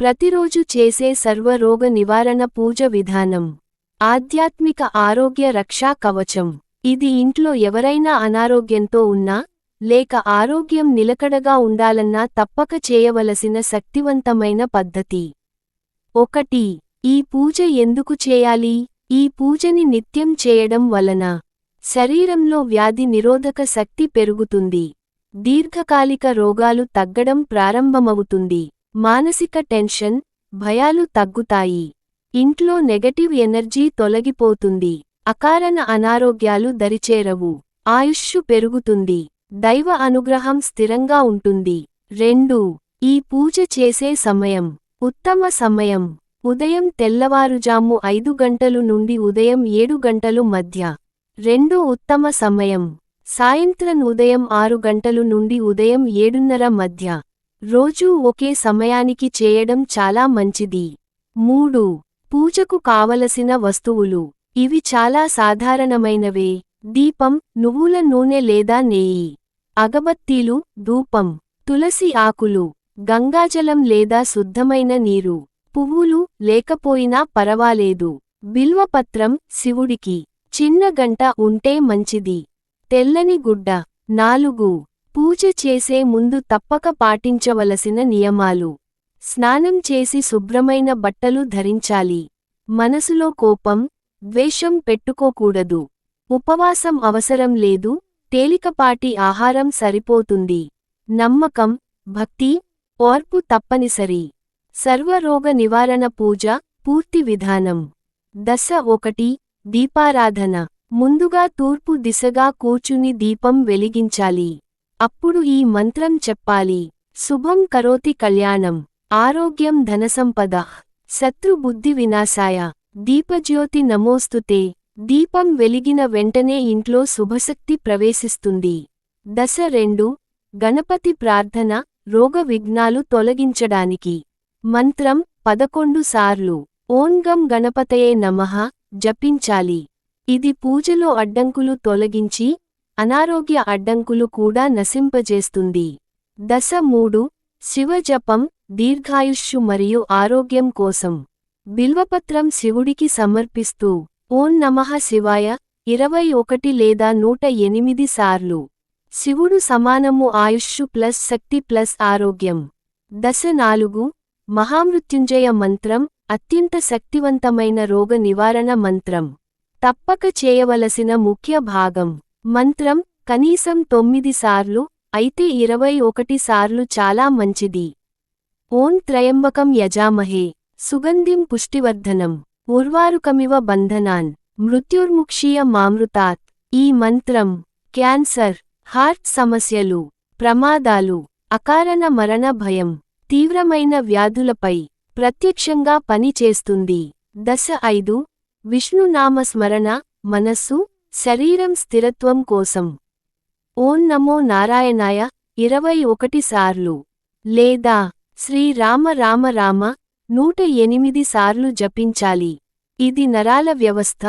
ప్రతిరోజు చేసే సర్వరోగ నివారణ పూజ విధానం. ఆధ్యాత్మిక ఆరోగ్య రక్షా కవచం. ఇది ఇంట్లో ఎవరైనా అనారోగ్యంతో ఉన్నా లేక ఆరోగ్యం నిలకడగా ఉండాలన్నా తప్పక చేయవలసిన శక్తివంతమైన పద్ధతి. ఒకటి ఈ పూజ ఎందుకు చేయాలి? ఈ పూజని నిత్యం చేయడం వలన శరీరంలో వ్యాధి నిరోధక శక్తి పెరుగుతుంది. దీర్ఘకాలిక రోగాలు తగ్గడం ప్రారంభమవుతుంది. మానసిక టెన్షన్ భయాలు తగ్గుతాయి. ఇంట్లో నెగటివ్ ఎనర్జీ తొలగిపోతుంది. అకారణ అనారోగ్యాలు దరిచేరవు. ఆయుష్షు పెరుగుతుంది. దైవ అనుగ్రహం స్థిరంగా ఉంటుంది. రెండు ఈ పూజ చేసే సమయం. ఉత్తమ సమయం. ఉదయం తెల్లవారుజాము ఐదు గంటలు నుండి ఉదయం ఏడు గంటలు మధ్య. రెండు ఉత్తమ సమయం. సాయంత్రం ఉదయం ఆరు గంటలు నుండి ఉదయం ఏడున్నర మధ్య. రోజూ ఒకే సమయానికి చేయడం చాలా మంచిది. మూడు. పూజకు కావలసిన వస్తువులు. ఇవి చాలా సాధారణమైనవే. దీపం నువ్వుల నూనె లేదా నెయ్యి. అగబత్తీలు ధూపం. తులసి ఆకులు. గంగాజలం లేదా శుద్ధమైన నీరు. పువ్వులు లేకపోయినా పరవాలేదు. బిల్వపత్రం శివుడికి. చిన్న గంట ఉంటే మంచిది. తెల్లని గుడ్డ. నాలుగు. పూజ చేసే ముందు తప్పక పాటించవలసిన నియమాలు. స్నానం చేసి శుభ్రమైన బట్టలు ధరించాలి. మనసులో కోపం ద్వేషం పెట్టుకోకూడదు. ఉపవాసం అవసరం లేదు తేలికపాటి ఆహారం సరిపోతుంది. నమ్మకం భక్తి ఓర్పు తప్పనిసరి. సర్వరోగ నివారణ పూజ పూర్తి విధానం. దశ ఒకటి దీపారాధన. ముందుగా తూర్పు దిశగా కూర్చుని దీపం వెలిగించాలి. అప్పుడు ఈ మంత్రం చెప్పాలి. శుభం కరోతి కళ్యాణం. ఆరోగ్యం ధనసంపద. శత్రుబుద్ధి వినాశాయ. దీపజ్యోతి నమోస్తుతే దీపం వెలిగిన వెంటనే ఇంట్లో శుభశక్తి ప్రవేశిస్తుంది. దశ రెండు. గణపతి ప్రార్థన రోగ విఘ్నాలు తొలగించడానికి. మంత్రం పదకొండు సార్లు. ఓంగం గణపతయే నమః. జపించాలి. ఇది పూజలో అడ్డంకులు తొలగించి అనారోగ్య అడ్డంకులు కూడా నశింపజేస్తుంది. దశ మూడు శివజపం దీర్ఘాయుష్షు మరియు ఆరోగ్యం కోసం. బిల్వపత్రం శివుడికి సమర్పిస్తూ. ఓం నమః శివాయ ఇరవై ఒకటి లేదా నూట ఎనిమిది సార్లు. శివుడు సమానము ఆయుష్షు ప్లస్ శక్తి ప్లస్ ఆరోగ్యం. దశ నాలుగు మహామృత్యుంజయ మంత్రం అత్యంత శక్తివంతమైన రోగ నివారణ మంత్రం. తప్పక చేయవలసిన ముఖ్య భాగం. మంత్రం కనీసం తొమ్మిది సార్లు అయితే ఇరవై ఒకటి సార్లు చాలా మంచిది. ఓం త్రయంబకం యజామహే. సుగంధిం పుష్టివర్ధనం. ఉర్వారుకమివ బంధనాన్. మృత్యుర్ముక్షీయ మామృతాత్. ఈ మంత్రం క్యాన్సర్ హార్ట్ సమస్యలు ప్రమాదాలు అకారణ మరణ భయం తీవ్రమైన వ్యాధులపై ప్రత్యక్షంగా పనిచేస్తుంది. దశ ఐదు విష్ణునామ స్మరణ మనస్సు శరీరం స్థిరత్వం కోసం. ఓం నమో నారాయణాయ ఇరవై ఒకటి సార్లు. లేదా శ్రీరామ రామ రామ నూట ఎనిమిది సార్లు జపించాలి. ఇది నరాల వ్యవస్థ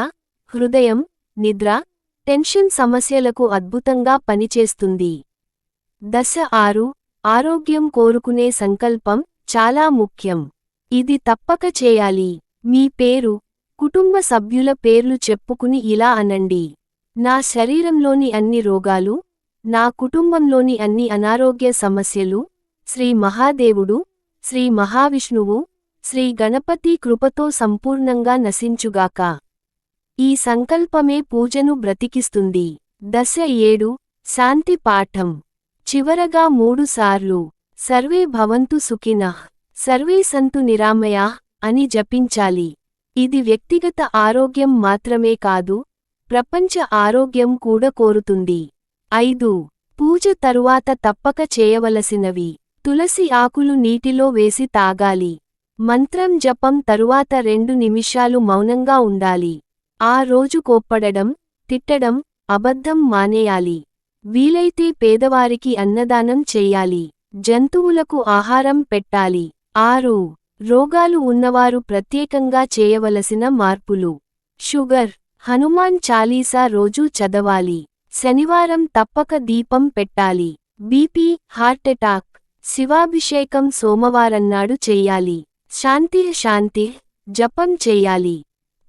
హృదయం నిద్ర టెన్షన్ సమస్యలకు అద్భుతంగా పనిచేస్తుంది. దశ ఆరు ఆరోగ్యం కోరుకునే సంకల్పం చాలా ముఖ్యం. ఇది తప్పక చేయాలి. మీ పేరు కుటుంబ సభ్యుల పేర్లు చెప్పుకుని ఇలా అనండి. నా శరీరంలోని అన్ని రోగాలు నా కుటుంబంలోని అన్ని అనారోగ్య సమస్యలు శ్రీ మహాదేవుడు శ్రీ మహావిష్ణువు శ్రీ గణపతి కృపతో సంపూర్ణంగా నశించుగాక. ఈ సంకల్పమే పూజను బ్రతికిస్తుంది. దశ ఏడు శాంతి పాఠం. చివరగా మూడుసార్లు సర్వే భవంతు సుఖినః సర్వే సంతు నిరామయా అని జపించాలి. ఇది వ్యక్తిగత ఆరోగ్యం మాత్రమే కాదు ప్రపంచ ఆరోగ్యం కూడా కోరుతుంది. ఐదు. పూజ తరువాత తప్పక చేయవలసినవి. తులసి ఆకులు నీటిలో వేసి తాగాలి. మంత్రం జపం తరువాత రెండు నిమిషాలు మౌనంగా ఉండాలి. ఆ రోజు కోప్పడడం తిట్టడం అబద్ధం మానేయాలి. వీలైతే పేదవారికి అన్నదానం చెయ్యాలి జంతువులకు ఆహారం పెట్టాలి. ఆరు. రోగాలు ఉన్నవారు ప్రత్యేకంగా చేయవలసిన మార్పులు. షుగర్ హనుమాన్ చాలీసా రోజూ చదవాలి. శనివారం తప్పక దీపం పెట్టాలి. బీపీ హార్టెటాక్ శివాభిషేకం సోమవారన్నాడు చెయ్యాలి శాంతి శాంతి జపం చేయాలి.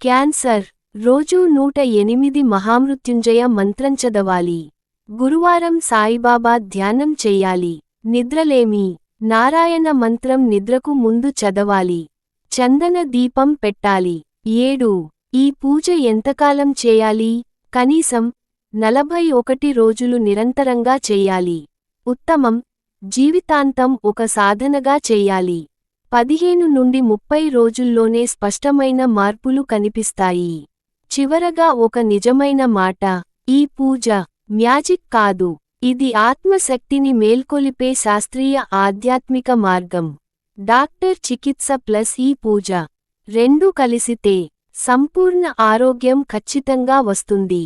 క్యాన్సర్ రోజూ నూట ఎనిమిది మహామృత్యుంజయ మంత్రం చదవాలి. గురువారం సాయిబాబా ధ్యానం చెయ్యాలి నిద్రలేమి. నారాయణ మంత్రం నిద్రకు ముందు చదవాలి. చందన దీపం పెట్టాలి. ఏడు. ఈ పూజ ఎంతకాలం చేయాలి? కనీసం నలభై ఒకటి రోజులు నిరంతరంగా చెయ్యాలి ఉత్తమం. జీవితాంతం ఒక సాధనగా చెయ్యాలి పదిహేను నుండి ముప్పై రోజుల్లోనే స్పష్టమైన మార్పులు కనిపిస్తాయి. చివరగా ఒక నిజమైన మాట. ఈ పూజ మ్యాజిక్ కాదు. ఇది ఆత్మశక్తిని మేల్కొలిపే శాస్త్రీయ ఆధ్యాత్మిక మార్గం. డాక్టర్ చికిత్స ప్లస్ ఈ పూజ. రెండూ కలిసితే సంపూర్ణ ఆరోగ్యం ఖచ్చితంగా వస్తుంది.